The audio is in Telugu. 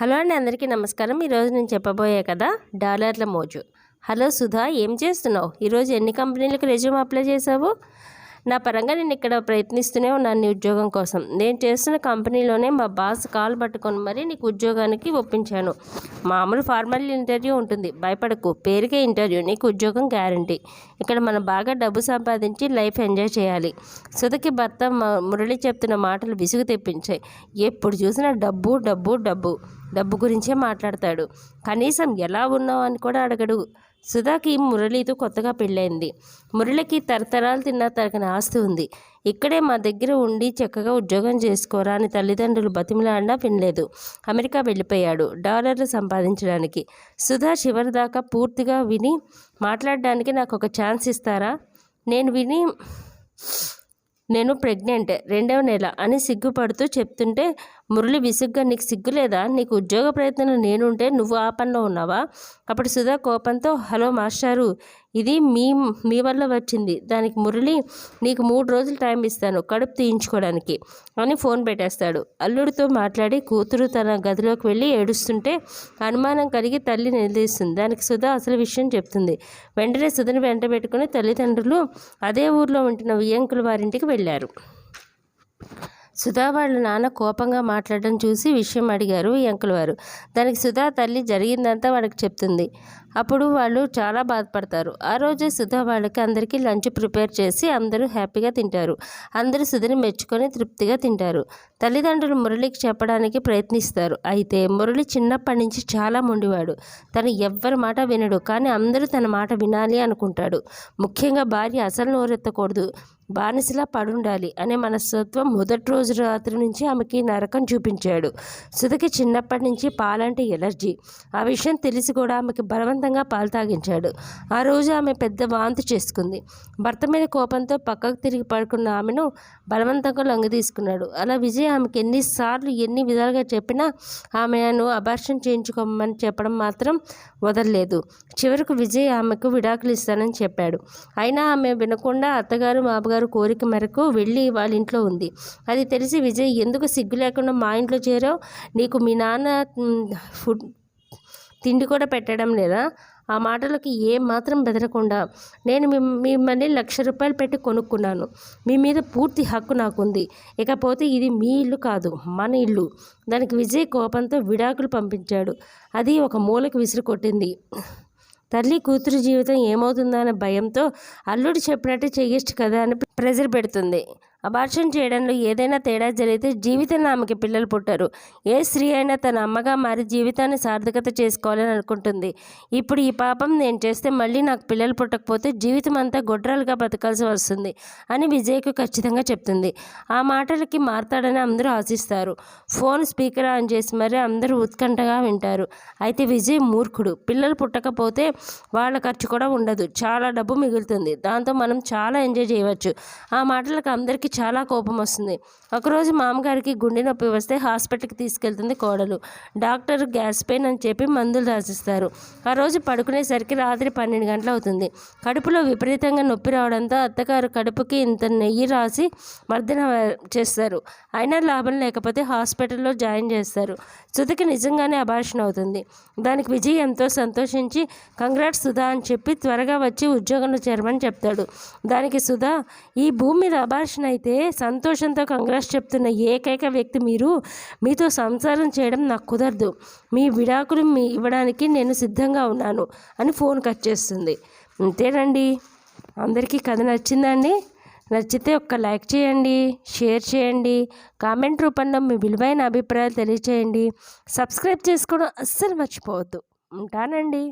హలో అండి అందరికీ నమస్కారం. ఈరోజు నేను చెప్పబోయే కదా డాలర్ల మోజు. హలో సుధా ఏం చేస్తున్నావు? ఈరోజు ఎన్ని కంపెనీలకు రెజ్యూమ్ అప్లై చేసావు నా పరంగా నేను ఇక్కడ ప్రయత్నిస్తూనే ఉన్నాను నీ ఉద్యోగం కోసం. నేను చేస్తున్న కంపెనీలోనే మా బాస్ కాల్ పట్టుకొని మరీ నీకు ఉద్యోగానికి ఒప్పించాను. మామూలు ఫార్మల్ ఇంటర్వ్యూ ఉంటుంది. భయపడకు. పేరుకే ఇంటర్వ్యూ. నీకు ఉద్యోగం గ్యారంటీ. ఇక్కడ మనం బాగా డబ్బు సంపాదించి లైఫ్ ఎంజాయ్ చేయాలి. సుధకి భర్త మురళి చెప్తున్న మాటలు విసుగు తెప్పించాయి. ఎప్పుడు చూసినా డబ్బు డబ్బు డబ్బు. డబ్బు గురించే మాట్లాడతాడు. కనీసం ఎలా ఉన్నావు? అని కూడా అడగడు. సుధాకి మురళితో కొత్తగా పెళ్ళైంది. మురళికి తరతరాలు తిన్న తరగని ఆస్తి ఉంది. ఇక్కడే మా దగ్గర ఉండి చక్కగా ఉద్యోగం చేసుకోరా అని తల్లిదండ్రులు బతిమలాడినా వినలేదు. అమెరికా వెళ్ళిపోయాడు డాలర్లు సంపాదించడానికి. సుధా చివరిదాకా పూర్తిగా విని మాట్లాడడానికి నాకు ఒక ఛాన్స్ ఇస్తారా? నేను విని నేను ప్రెగ్నెంట్ రెండవ నెల అని సిగ్గుపడుతూ చెప్తుంటే మురళి విసుగ్గా నీకు సిగ్గు లేదా? నీకు ఉద్యోగ ప్రయత్నంలో నేనుంటే నువ్వు ఆ పనిలో ఉన్నావా? అప్పుడు సుధా కోపంతో హలో మాస్టారు ఇది మీ మీ వల్ల వచ్చింది. దానికి మురళి నీకు మూడు రోజులు టైం ఇస్తాను కడుపు తీయించుకోవడానికి అని ఫోన్ పెట్టేస్తాడు. అల్లుడితో మాట్లాడి కూతురు తన గదిలోకి వెళ్ళి ఏడుస్తుంటే అనుమానం కలిగి తల్లి నిలదీస్తుంది. దానికి సుధా అసలు విషయం చెప్తుంది. వెంటనే సుధని వెంట పెట్టుకుని తల్లిదండ్రులు అదే ఊర్లో ఉంటున్న వియంకుల వారింటికి వెళ్ళారు. సుధా వాళ్ళ నాన్న కోపంగా మాట్లాడడం చూసి విషయం అడిగారు ఈ వారు. దానికి సుధా తల్లి జరిగిందంతా వాళ్ళకి చెప్తుంది. అప్పుడు వాళ్ళు చాలా బాధపడతారు. ఆ రోజే సుధా వాళ్ళకి అందరికీ లంచ్ ప్రిపేర్ చేసి అందరూ హ్యాపీగా తింటారు. అందరూ సుధని మెచ్చుకొని తృప్తిగా తింటారు. తల్లిదండ్రులు మురళికి చెప్పడానికి ప్రయత్నిస్తారు. అయితే మురళి చిన్నప్పటి నుంచి చాలా మొండివాడు. తను ఎవ్వరి మాట వినడు. కానీ అందరూ తన మాట వినాలి అనుకుంటాడు. ముఖ్యంగా భార్య అసలు నోరెత్తకూడదు. బానిసలా పడుండాలి అనే మనస్తత్వం మొదటి రోజు రాత్రి నుంచి ఆమెకి నరకం చూపించాడు. సుధకి చిన్నప్పటి నుంచి పాలంటే ఎలర్జీ. ఆ విషయం తెలిసి కూడా ఆమెకి బలవంతంగా పాలు తాగించాడు. ఆ రోజు ఆమె పెద్ద వాంతి చేసుకుంది. భర్త మీద కోపంతో పక్కకు తిరిగి పడుకున్న ఆమెను బలవంతంగా లొంగ తీసుకున్నాడు. అలా విజయ్ ఆమెకి ఎన్నిసార్లు ఎన్ని విధాలుగా చెప్పినా ఆమెను అభర్షణ చేయించుకోమని చెప్పడం మాత్రం వదలలేదు. చివరకు విజయ్ ఆమెకు విడాకులు ఇస్తానని చెప్పాడు. అయినా ఆమె వినకుండా అత్తగారు మామగారు కోరిక మేరకు వెళ్ళి వాళ్ళ ఇంట్లో ఉంది. అది తెలిసి విజయ్ ఎందుకు సిగ్గు లేకుండా మా ఇంట్లో చేరావు? నీకు మీ నాన్న ఫుడ్ తిండి కూడా పెట్టడం లేదా? ఆ మాటలకి ఏమాత్రం మాత్రం బెదరకుండా నేను మిమ్- మిమ్మల్ని లక్ష రూపాయలు పెట్టి కొనుక్కున్నాను. మీ మీద పూర్తి హక్కు నాకుంది. ఇకపోతే ఇది మీ ఇల్లు కాదు మన ఇల్లు. దానికి విజయ్ కోపంతో విడాకులు పంపించాడు. అది ఒక మూలకు విసిరి కొట్టింది. తల్లి కూతురు జీవితం ఏమవుతుందో అనే భయంతో అల్లుడు చెప్పినట్టు చెయ్యొచ్చు కదా అని ప్రెజర్ పెడుతుంది. అబార్షన్ చేయడంలో ఏదైనా తేడా జరిగితే జీవితంలో ఆమెకి పిల్లలు పుట్టారు. ఏ స్త్రీ అయినా తన అమ్మగా మారి జీవితాన్ని సార్థకత చేసుకోవాలని అనుకుంటుంది. ఇప్పుడు ఈ పాపం నేను చేస్తే మళ్ళీ నాకు పిల్లలు పుట్టకపోతే జీవితం అంతా గొడ్రాలుగా బతకాల్సి వస్తుంది అని విజయ్కు ఖచ్చితంగా చెప్తుంది. ఆ మాటలకి మారతాడని అందరూ ఆశిస్తారు. ఫోన్ స్పీకర్ ఆన్ చేసి మరీ అందరూ ఉత్కంఠగా వింటారు. అయితే విజయ్ మూర్ఖుడు. పిల్లలు పుట్టకపోతే వాళ్ళ ఖర్చు కూడా ఉండదు. చాలా డబ్బు మిగులుతుంది. దాంతో మనం చాలా ఎంజాయ్ చేయవచ్చు. ఆ మాటలకు అందరికీ చాలా కోపం వస్తుంది. ఒకరోజు మామగారికి గుండె నొప్పి వస్తే హాస్పిటల్కి తీసుకెళ్తుంది కోడలు. డాక్టర్ గ్యాస్ పెయిన్ అని చెప్పి మందులు రాసిస్తారు. ఆ రోజు పడుకునేసరికి రాత్రి పన్నెండు గంటలు అవుతుంది. కడుపులో విపరీతంగా నొప్పి రావడంతో అత్తగారు కడుపుకి ఇంత నెయ్యి రాసి మర్దన చేస్తారు. అయినా లాభం లేకపోతే హాస్పిటల్లో జాయిన్ చేస్తారు. సుధకి నిజంగానే అబార్షన్ అవుతుంది. దానికి విజయ్ ఎంతో సంతోషించి కంగ్రాట్స్ సుధా అని చెప్పి త్వరగా వచ్చి ఉద్యోగంలో చేరమని చెప్తాడు. దానికి సుధా ఈ భూమి మీద అయితే అయితే సంతోషంతో కంగ్రాస్ చెప్తున్న ఏకైక వ్యక్తి మీరు. మీతో సంసారం చేయడం నాకు కుదరదు. మీ విడాకులు మీ ఇవ్వడానికి నేను సిద్ధంగా ఉన్నాను అని ఫోన్ కట్ చేస్తుంది. అంతేనండి. అందరికీ కథ నచ్చిందండి. నచ్చితే ఒక్క లైక్ చేయండి షేర్ చేయండి కామెంట్ రూపంలో మీ విలువైన అభిప్రాయాలు తెలియచేయండి. సబ్స్క్రైబ్ చేసుకోవడం అస్సలు మర్చిపోవద్దు. ఉంటానండి.